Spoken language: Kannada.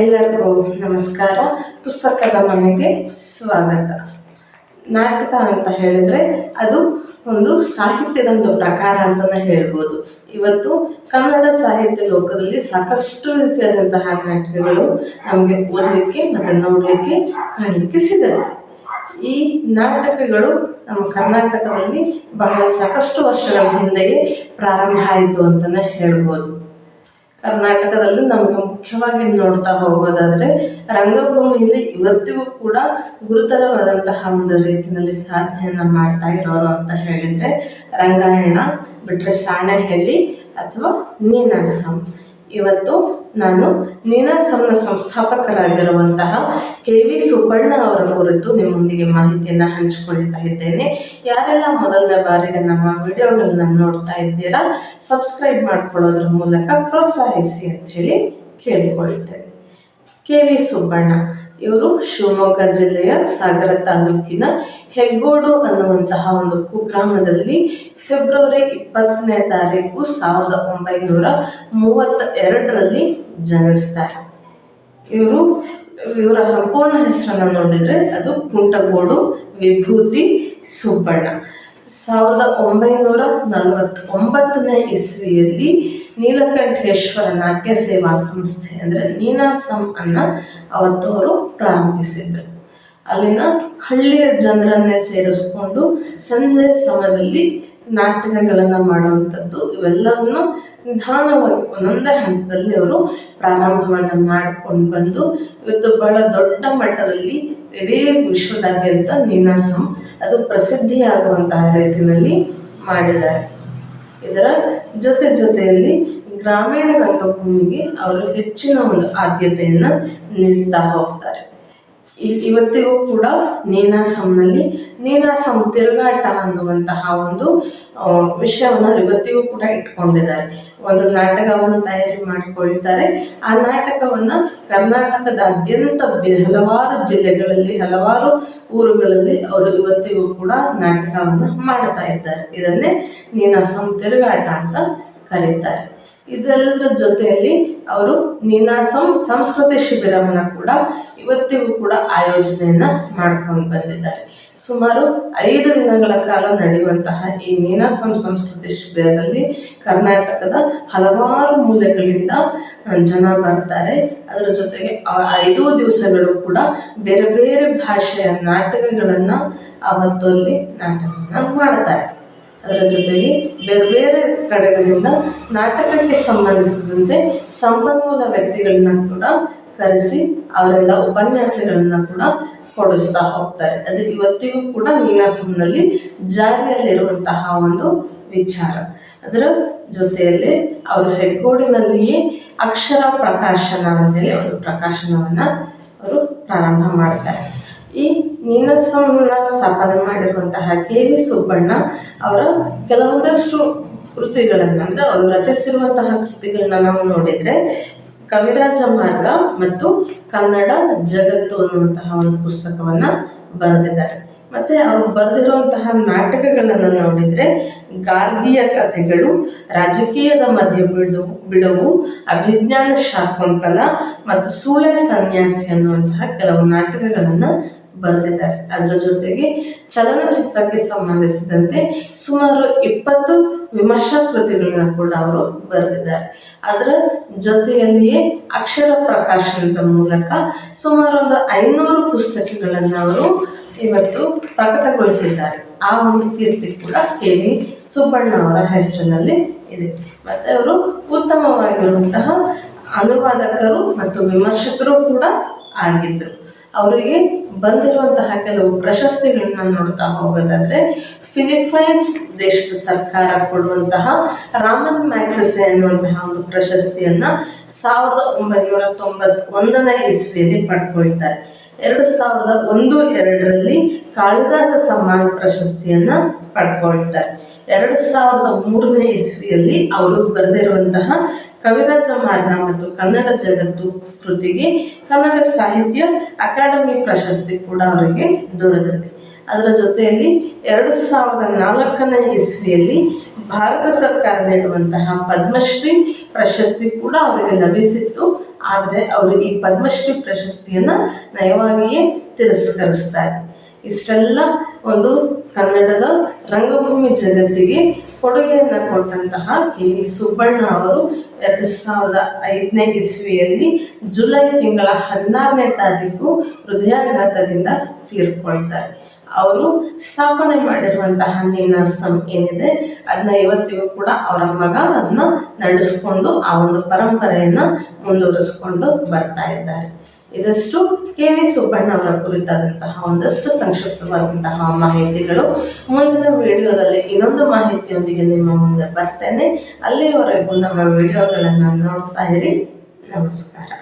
ಎಲ್ಲರಿಗೂ ನಮಸ್ಕಾರ. ಪುಸ್ತಕದ ಮನೆಗೆ ಸ್ವಾಗತ. ನಾಟಕ ಅಂತ ಹೇಳಿದರೆ ಅದು ಒಂದು ಸಾಹಿತ್ಯದ ಒಂದು ಪ್ರಕಾರ ಅಂತಲೇ ಹೇಳ್ಬೋದು. ಇವತ್ತು ಕನ್ನಡ ಸಾಹಿತ್ಯ ಲೋಕದಲ್ಲಿ ಸಾಕಷ್ಟು ರೀತಿಯಾದಂತಹ ನಾಟಕಗಳು ನಮಗೆ ಓದಲಿಕ್ಕೆ ಮತ್ತು ನೋಡಲಿಕ್ಕೆ, ಕಾಣಲಿಕ್ಕೆ ಸಿಗುತ್ತೆ ಈ ನಾಟಕಗಳು ನಮ್ಮ ಕರ್ನಾಟಕದಲ್ಲಿ ಬಹಳ ಸಾಕಷ್ಟು ವರ್ಷಗಳ ಹಿಂದೆಯೇ ಪ್ರಾರಂಭ ಆಯಿತು ಅಂತಲೇ ಹೇಳ್ಬೋದು. ಕರ್ನಾಟಕದಲ್ಲಿ ನಮಗೆ ಮುಖ್ಯವಾಗಿ ನೋಡ್ತಾ ಹೋಗೋದಾದರೆ ರಂಗಭೂಮಿಯಲ್ಲಿ ಇವತ್ತಿಗೂ ಕೂಡ ಗುರುತರವಾದಂತಹ ಒಂದು ರೀತಿಯಲ್ಲಿ ಸಾಧನೆಯನ್ನು ಮಾಡ್ತಾ ಇರೋರು ಅಂತ ಹೇಳಿದರೆ ರಂಗಾಯಣ ಬಿಟ್ಟರೆ ಸಾಣೆಹಳ್ಳಿ ಅಥವಾ ನೀನಾಸಂ ಇವತ್ತು ನಾನು ನೀನಾಸಂನ ಸಂಸ್ಥಾಪಕರಾಗಿರುವಂತಹ ಕೆ ವಿ ಸುಬ್ಬಣ್ಣ ಅವರ ಕುರಿತು ನಿಮ್ಮೊಂದಿಗೆ ಮಾಹಿತಿಯನ್ನು ಹಂಚಿಕೊಳ್ತಾ ಇದ್ದೇನೆ. ಯಾರೆಲ್ಲ ಮೊದಲನೇ ಬಾರಿಗೆ ನಮ್ಮ ವಿಡಿಯೋಗಳನ್ನು ನೋಡ್ತಾ ಇದ್ದೀರಾ ಸಬ್ಸ್ಕ್ರೈಬ್ ಮಾಡ್ಕೊಳ್ಳೋದ್ರ ಮೂಲಕ ಪ್ರೋತ್ಸಾಹಿಸಿ ಅಂತ ಹೇಳಿ ಕೇಳಿಕೊಳ್ತೇನೆ. K V Subbanna. ಇವರು ಶಿವಮೊಗ್ಗ ಜಿಲ್ಲೆಯ ಸಾಗರ ತಾಲೂಕಿನ ಹೆಗ್ಗೋಡು ಅನ್ನುವಂತಹ ಒಂದು ಕುಗ್ರಾಮದಲ್ಲಿ ಫೆಬ್ರವರಿ ಇಪ್ಪತ್ತನೇ ತಾರೀಕು ಸಾವಿರದ ಒಂಬೈನೂರ ಮೂವತ್ತ ಎರಡರಲ್ಲಿ ಜನಿಸ್ತಾರೆ. ಇವರು, ಇವರ ಸಂಪೂರ್ಣ ಹೆಸರನ್ನು ನೋಡಿದರೆ ಅದು ಕುಂಟಗೋಡು ವಿಭೂತಿ ಸುಬ್ಬಣ್ಣ. ಸಾವಿರದ ಒಂಬೈನೂರ ನಲವತ್ತೊಂಬತ್ತನೇ ಇಸ್ವಿಯಲ್ಲಿ ನೀಲಕಂಠೇಶ್ವರ ನಾಟ್ಯ ಸೇವಾ ಸಂಸ್ಥೆ, ಅಂದರೆ ನೀನಾಸಂ ಅನ್ನ ಅವತ್ತು ಅವರು ಪ್ರಾರಂಭಿಸಿದರು. ಅಲ್ಲಿನ ಹಳ್ಳಿಯ ಜನರನ್ನೇ ಸೇರಿಸ್ಕೊಂಡು ಸಂಜೆ ಸಮಯದಲ್ಲಿ ನಾಟಕಗಳನ್ನು ಮಾಡುವಂಥದ್ದು, ಇವೆಲ್ಲವನ್ನು ನಿಧಾನವಾಗಿ ಒಂದೊಂದೇ ಹಂತದಲ್ಲಿ ಅವರು ಪ್ರಾರಂಭವನ್ನು ಮಾಡಿಕೊಂಡು ಬಂದು, ಇವತ್ತು ಬಹಳ ದೊಡ್ಡ ಮಟ್ಟದಲ್ಲಿ ಇಡೀ ವಿಶ್ವದಾದ್ಯಂತ ನೀನಾಸಂ ಅದು ಪ್ರಸಿದ್ಧಿಯಾಗುವಂತಹ ರೀತಿಯಲ್ಲಿ ಮಾಡಿದ್ದಾರೆ. ಇದರ ಜೊತೆ ಜೊತೆಯಲ್ಲಿ ಗ್ರಾಮೀಣ ರಂಗಭೂಮಿಗೆ ಅವರು ಹೆಚ್ಚಿನ ಒಂದು ಆದ್ಯತೆಯನ್ನು ನೀಡ್ತಾ ಹೋಗ್ತಾರೆ. ಇವತ್ತಿಗೂ ಕೂಡ ನೀನಾಸಂನಲ್ಲಿ ನೀನಾಸಂ ತಿರುಗಾಟ ಅನ್ನುವಂತಹ ಒಂದು ವಿಷಯವನ್ನು ಇವತ್ತಿಗೂ ಕೂಡ ಇಟ್ಕೊಂಡಿದ್ದಾರೆ. ಒಂದು ನಾಟಕವನ್ನು ತಯಾರಿ ಮಾಡಿಕೊಳ್ತಾರೆ. ಆ ನಾಟಕವನ್ನು ಕರ್ನಾಟಕದಾದ್ಯಂತ ಹಲವಾರು ಜಿಲ್ಲೆಗಳಲ್ಲಿ, ಹಲವಾರು ಊರುಗಳಲ್ಲಿ ಅವರು ಇವತ್ತಿಗೂ ಕೂಡ ನಾಟಕವನ್ನು ಮಾಡ್ತಾ ಇದ್ದಾರೆ. ಇದನ್ನೇ ನೀನಾಸಂ ತಿರುಗಾಟ ಅಂತ ಕರೀತಾರೆ. ಇದೆಲ್ಲದರ ಜೊತೆಯಲ್ಲಿ ಅವರು ನೀನಾಸಂ ಸಂಸ್ಕೃತಿ ಶಿಬಿರವನ್ನು ಕೂಡ ಇವತ್ತಿಗೂ ಕೂಡ ಆಯೋಜನೆಯನ್ನು ಮಾಡ್ಕೊಂಡು ಬಂದಿದ್ದಾರೆ. ಸುಮಾರು ಐದು ದಿನಗಳ ಕಾಲ ನಡೆಯುವಂತಹ ಈ ನೀನಾಸಂ ಸಂಸ್ಕೃತಿ ಶಿಬಿರದಲ್ಲಿ ಕರ್ನಾಟಕದ ಹಲವಾರು ಮೂಲೆಗಳಿಂದ ಜನ ಬರ್ತಾರೆ. ಅದರ ಜೊತೆಗೆ ಐದು ದಿವಸಗಳು ಕೂಡ ಬೇರೆ ಬೇರೆ ಭಾಷೆಯ ನಾಟಕಗಳನ್ನು ಅವತ್ತು ಅಲ್ಲಿ ನಾಟಕವನ್ನು ಮಾಡ್ತಾರೆ. ಅದರ ಜೊತೆಗೆ ಬೇರೆ ಬೇರೆ ಕಡೆಗಳಿಂದ ನಾಟಕಕ್ಕೆ ಸಂಬಂಧಿಸಿದಂತೆ ಸಂಪನ್ಮೂಲ ವ್ಯಕ್ತಿಗಳನ್ನ ಕೂಡ ಕರೆಸಿ ಅವರೆಲ್ಲ ಉಪನ್ಯಾಸಗಳನ್ನ ಕೂಡ ಕೊಡಿಸ್ತಾ ಹೋಗ್ತಾರೆ. ಅದು ಇವತ್ತಿಗೂ ಕೂಡ ನೀನಾಸಂನಲ್ಲಿ ಜಾರಿಯಲ್ಲಿರುವಂತಹ ಒಂದು ವಿಚಾರ. ಅದರ ಜೊತೆಯಲ್ಲಿ ಅವರು ಹೆಗ್ಗೋಡಿನಲ್ಲಿಯೇ ಅಕ್ಷರ ಪ್ರಕಾಶನ ಅಂತೇಳಿ ಅವರು ಪ್ರಕಾಶನವನ್ನು ಅವರು ಪ್ರಾರಂಭ ಮಾಡ್ತಾರೆ. ಈ ನೀನಾಸಂನ ಸ್ಥಾಪನೆ ಮಾಡಿರುವಂತಹ ಕೆ ವಿ ಸುಬ್ಬಣ್ಣ ಅವರ ಕೆಲವೊಂದಷ್ಟು ಕೃತಿಗಳನ್ನು, ಅಂದರೆ ಅವರು ರಚಿಸಿರುವಂತಹ ಕೃತಿಗಳನ್ನ ನಾವು ನೋಡಿದರೆ ಕವಿರಾಜ ಮಾರ್ಗ ಮತ್ತು ಕನ್ನಡ ಜಗತ್ತು ಅನ್ನುವಂತಹ ಒಂದು ಪುಸ್ತಕವನ್ನು ಬರೆದಿದ್ದಾರೆ. ಮತ್ತು ಅವರು ಬರೆದಿರುವಂತಹ ನಾಟಕಗಳನ್ನು ನೋಡಿದರೆ ಗಾಂಧಿಯ ಕಥೆಗಳು, ರಾಜಕೀಯದ ಮಧ್ಯ ಬಿಡು ಬಿಡವು ಅಭಿಜ್ಞಾನ ಶಾಕುಂತಲ ಮತ್ತು ಸೂಳೆ ಸನ್ಯಾಸಿ ಅನ್ನುವಂತಹ ಕೆಲವು ನಾಟಕಗಳನ್ನು ಬರೆದಿದ್ದಾರೆ. ಅದರ ಜೊತೆಗೆ ಚಲನಚಿತ್ರಕ್ಕೆ ಸಂಬಂಧಿಸಿದಂತೆ ಸುಮಾರು ಇಪ್ಪತ್ತು ವಿಮರ್ಶಾ ಕೃತಿಗಳನ್ನ ಕೂಡ ಅವರು ಬರೆದಿದ್ದಾರೆ. ಅದರ ಜೊತೆಯಲ್ಲಿಯೇ ಅಕ್ಷರ ಪ್ರಕಾಶನದ ಮೂಲಕ ಸುಮಾರು ಒಂದು ಐನೂರು ಪುಸ್ತಕಗಳನ್ನು ಅವರು ಇವತ್ತು ಪ್ರಕಟಗೊಳಿಸಿದ್ದಾರೆ. ಆ ಒಂದು ಕೀರ್ತಿ ಕೂಡ ಕೆ. ವಿ. ಸುಬ್ಬಣ್ಣ ಅವರ ಹೆಸರಿನಲ್ಲಿ ಇದೆ. ಮತ್ತು ಅವರು ಉತ್ತಮವಾಗಿರುವಂತಹ ಅನುವಾದಕರು ಮತ್ತು ವಿಮರ್ಶಕರು ಕೂಡ ಆಗಿದ್ದರು ಅವರಿಗೆ ಬಂದಿರುವಂತಹ ಕೆಲವು ಪ್ರಶಸ್ತಿಗಳನ್ನ ನೋಡ್ತಾ ಹೋಗೋದಾದ್ರೆ ಫಿಲಿಪೈನ್ಸ್ ದೇಶದ ಸರ್ಕಾರ ಕೊಡುವಂತಹ ರಾಮನ್ ಮ್ಯಾಕ್ಸಸೆ ಅನ್ನುವಂತಹ ಒಂದು ಪ್ರಶಸ್ತಿಯನ್ನ ಸಾವಿರದ ಒಂಬೈನೂರ ತೊಂಬತ್ತೊಂದನೇ ಇಸ್ವಿಯಲ್ಲಿ ಪಡ್ಕೊಳ್ತಾರೆ. ಎರಡು ಸಾವಿರದ ಒಂದು, ಎರಡರಲ್ಲಿ ಕಾಳಿದಾಸ ಸಮ್ಮಾನ ಪ್ರಶಸ್ತಿಯನ್ನ ಪಡ್ಕೊಳ್ತಾರೆ. ಎರಡು ಸಾವಿರದ ಮೂರನೇ ಇಸ್ವಿಯಲ್ಲಿ ಅವರು ಬರೆದಿರುವಂತಹ ಕವಿರಾಜ ಮಾರ್ಗ ಮತ್ತು ಕನ್ನಡ ಜಗತ್ತು ಕೃತಿಗೆ ಕನ್ನಡ ಸಾಹಿತ್ಯ ಅಕಾಡೆಮಿ ಪ್ರಶಸ್ತಿ ಕೂಡ ಅವರಿಗೆ ದೊರೆತಿದೆ. ಅದರ ಜೊತೆಯಲ್ಲಿ ಎರಡು ಸಾವಿರದ ನಾಲ್ಕನೇ ಇಸ್ವಿಯಲ್ಲಿ ಭಾರತ ಸರ್ಕಾರ ನೀಡುವಂತಹ ಪದ್ಮಶ್ರೀ ಪ್ರಶಸ್ತಿ ಕೂಡ ಅವರಿಗೆ ಲಭಿಸಿತ್ತು. ಆದರೆ ಅವರು ಈ ಪದ್ಮಶ್ರೀ ಪ್ರಶಸ್ತಿಯನ್ನು ನಯವಾಗಿಯೇ ತಿರಸ್ಕರಿಸ್ತಾರೆ ಇಷ್ಟೆಲ್ಲ ಒಂದು ಕನ್ನಡದ ರಂಗಭೂಮಿ ಜಗತ್ತಿಗೆ ಕೊಡುಗೆಯನ್ನು ಕೊಟ್ಟಂತಹ ಕೆ ವಿ ಸುಬ್ಬಣ್ಣ ಅವರು ಎರಡು ಸಾವಿರದ ಐದನೇ ಇಸ್ವಿಯಲ್ಲಿ ಜುಲೈ ತಿಂಗಳ ಹದಿನಾರನೇ ತಾರೀಕು ಹೃದಯಾಘಾತದಿಂದ ತೀರ್ಕೊಳ್ತಾರೆ. ಅವರು ಸ್ಥಾಪನೆ ಮಾಡಿರುವಂತಹ ನೀನಾಸಂ ಏನಿದೆ ಅದನ್ನ ಇವತ್ತಿಗೂ ಕೂಡ ಅವರ ಮಗ ಅದನ್ನ ನಡೆಸ್ಕೊಂಡು ಆ ಒಂದು ಪರಂಪರೆಯನ್ನ ಮುಂದುವರಿಸಿಕೊಂಡು ಬರ್ತಾ ಇದ್ದಾರೆ. ಇದಷ್ಟು ಕೆ ವಿ ಸುಬ್ಬಣ್ಣ ಅವರ ಕುರಿತಾದಂತಹ ಒಂದಷ್ಟು ಸಂಕ್ಷಿಪ್ತವಾದಂತಹ ಮಾಹಿತಿಗಳು. ಮುಂದಿನ ವಿಡಿಯೋದಲ್ಲಿ ಇನ್ನೊಂದು ಮಾಹಿತಿಯೊಂದಿಗೆ ನಿಮ್ಮ ಮುಂದೆ ಬರ್ತೇನೆ. ಅಲ್ಲಿಯವರೆಗೂ ನಮ್ಮ ವಿಡಿಯೋಗಳನ್ನು ನೋಡ್ತಾ ಇರಿ. ನಮಸ್ಕಾರ.